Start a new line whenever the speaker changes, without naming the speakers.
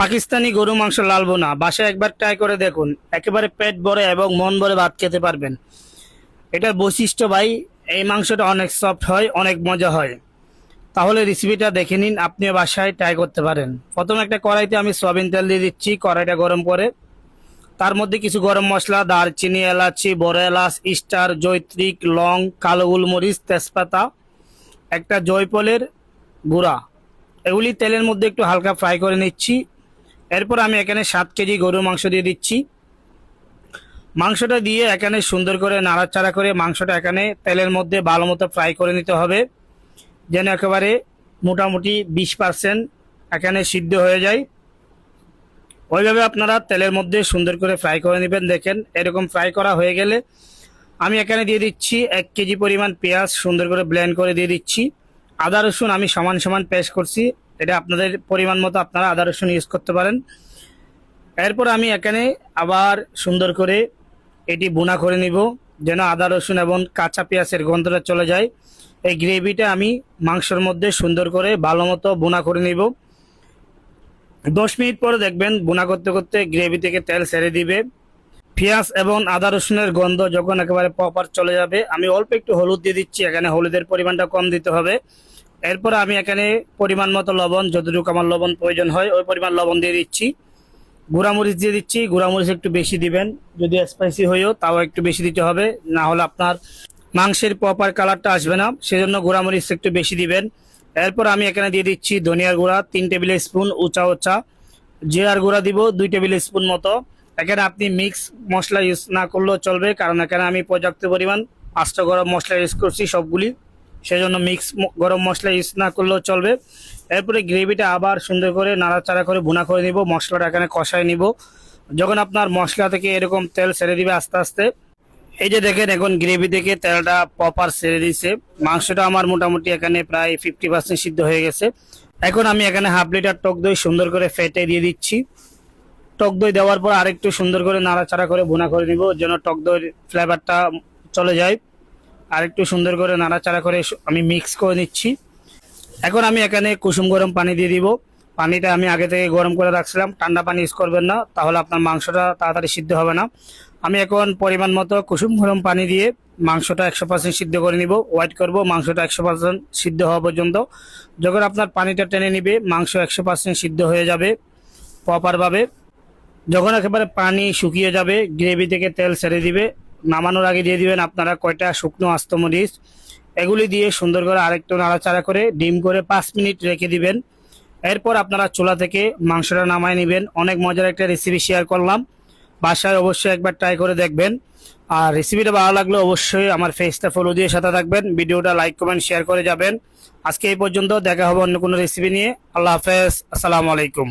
পাকিস্তানি গরু মাংস লাল বোনা বাসায় একবার ট্রাই করে দেখুন। একেবারে পেট ভরে এবং মন ভরে ভাত খেতে পারবেন। এটার বৈশিষ্ট্য ভাই, এই মাংসটা অনেক সফট হয়, অনেক মজা হয়। তাহলে রেসিপিটা দেখে নিন, আপনিও বাসায় ট্রাই করতে পারেন। প্রথম একটা কড়াইতে আমি সয়াবিন তেল দিয়ে দিচ্ছি, কড়াইটা গরম করে। তার মধ্যে কিছু গরম মশলা, দারচিনি, এলাচি, বড় এলাচ স্টার জৈত্রিক, লং, কালো গোলমরিচ, তেজপাতা, একটা জয়পলের গুঁড়া। এগুলি তেলের মধ্যে একটু হালকা ফ্রাই করে নিচ্ছি। এরপর আমি এখানে সাত কেজি গরুর মাংস দিয়ে দিচ্ছি। মাংসটা দিয়ে এখানে সুন্দর করে নাড়াচাড়া করে মাংসটা এখানে তেলের মধ্যে ভালো মতো ফ্রাই করে নিতে হবে, যেন একেবারে মোটামুটি বিশ পার্সেন্ট এখানে সিদ্ধ হয়ে যায়। ওইভাবে আপনারা তেলের মধ্যে সুন্দর করে ফ্রাই করে নেবেন। দেখেন, এরকম ফ্রাই করা হয়ে গেলে আমি এখানে দিয়ে দিচ্ছি এক কেজি পরিমাণ পেঁয়াজ সুন্দর করে ব্লেন্ড করে দিয়ে দিচ্ছি। আদা রসুন আমি সমান সমান পেস্ট করছি। এটা আপনাদের পরিমাণ মতো আপনারা আদা, রসুন ইউজ করতে পারেন। এরপর আমি এখানে আবার সুন্দর করে এটি বোনা করে নিব, যেন আদা, রসুন এবং কাঁচা পেঁয়াজের গন্ধটা চলে যায়। এই গ্রেভিটা আমি মাংসের মধ্যে সুন্দর করে ভালো মতো বোনা করে নিব। দশ মিনিট পরে দেখবেন বোনা করতে করতে গ্রেভি থেকে তেল ছেড়ে দিবে। পেঁয়াজ এবং আদা, রসুনের গন্ধ যখন একেবারে প্রপার চলে যাবে, আমি অল্প একটু হলুদ দিয়ে দিচ্ছি, এখানে হলুদের পরিমাণটা কম দিতে হবে। এরপর আমি এখানে পরিমাণ মতো লবণ, যতটুকু আমার লবণ প্রয়োজন হয়, ওই পরিমাণ লবণ দিয়ে দিচ্ছি। গুঁড়ামরিচ দিয়ে দিচ্ছি, গুঁড়ামরিচ একটু বেশি দিবেন। যদি স্পাইসি হয়েও, তাও একটু বেশি দিতে হবে। না হলে আপনার মাংসের প্রপার কালারটা আসবে না। সেজন্য গুঁড়ামরিচ একটু বেশি দিবেন। এরপর আমি এখানে দিয়ে দিচ্ছি ধনিয়ার গুঁড়া, তিন টেবিল স্পুন উঁচা উঁচা। জিরার গুঁড়া দিব, দুই টেবিল স্পুন মতো। এখানে আপনি মিক্স মশলা ইউজ না করলেও চলবে, কারণ এখানে আমি পর্যাপ্ত পরিমাণ পাঁচটা গরম মশলা ইউজ করছি সবগুলি। সেজন্য মিক্স গরম মশলা ইউজ না করলেও চলবে। এরপরে গ্রেভিটা আবার সুন্দর করে নাড়াচাড়া করে ভুনা করে নিব, মশলাটা এখানে কষায় নিব। যখন আপনার মশলা থেকে এরকম তেল ছেড়ে দিবে আস্তে আস্তে, এই যে দেখেন এখন গ্রেভি থেকে তেলটা প্রপার ছেড়ে দিছে। মাংসটা আমার মোটামুটি এখানে প্রায় ফিফটি পার্সেন্ট সিদ্ধ হয়ে গেছে। এখন আমি এখানে হাফ লিটার টক দই সুন্দর করে ফেটে দিয়ে দিচ্ছি। টক দই দেওয়ার পর আরেকটু সুন্দর করে নাড়াচাড়া করে ভুনা করে নিব, যেন টক দইয়ের ফ্লেভারটা চলে যায়। আরেকটু সুন্দর করে নাড়াচাড়া করে আমি মিক্স করে নিচ্ছি। এখন আমি এখানে কুসুম গরম পানি দিয়ে দিব। পানিটা আমি আগে থেকে গরম করে রাখছিলাম। ঠান্ডা পানি ইউজ করবেন না, তাহলে আপনার মাংসটা তাড়াতাড়ি সিদ্ধ হবে না। আমি এখন পরিমাণ মতো কুসুম গরম পানি দিয়ে মাংসটা একশো পার্সেন্ট সিদ্ধ করে নিব। ওয়েট করব, মাংসটা একশো পার্সেন্ট সিদ্ধ হওয়া পর্যন্ত। যখন আপনার পানিটা টেনে নিবে, মাংস একশো পার্সেন্ট সিদ্ধ হয়ে যাবে প্রপারভাবে যখন একেবারে পানি শুকিয়ে যাবে গ্রেভি থেকে তেল ছেড়ে দিবে নামানোর আগে দিয়ে দিবেন আপনারা কয়টা শুকনো আস্ত মরিচ। এগুলি দিয়ে সুন্দর করে আরেকটু নাড়াচাড়া করে ডিম করে পাঁচ মিনিট রেখে দিবেন। এরপর আপনারা চুলা থেকে মাংসটা নামায় নেবেন। অনেক মজার একটা রেসিপি শেয়ার করলাম। বাসায় অবশ্যই একবার ট্রাই করে দেখবেন। আর রেসিপিটা ভালো লাগলে অবশ্যই আমার ফেসটা ফলো দিয়ে সাথে থাকবেন। ভিডিওটা লাইক কমেন্ট শেয়ার করে যাবেন। আজকে এই পর্যন্ত দেখা হবে অন্য কোনো রেসিপি নিয়ে। আল্লাহ হাফেজ। আসসালামু আলাইকুম।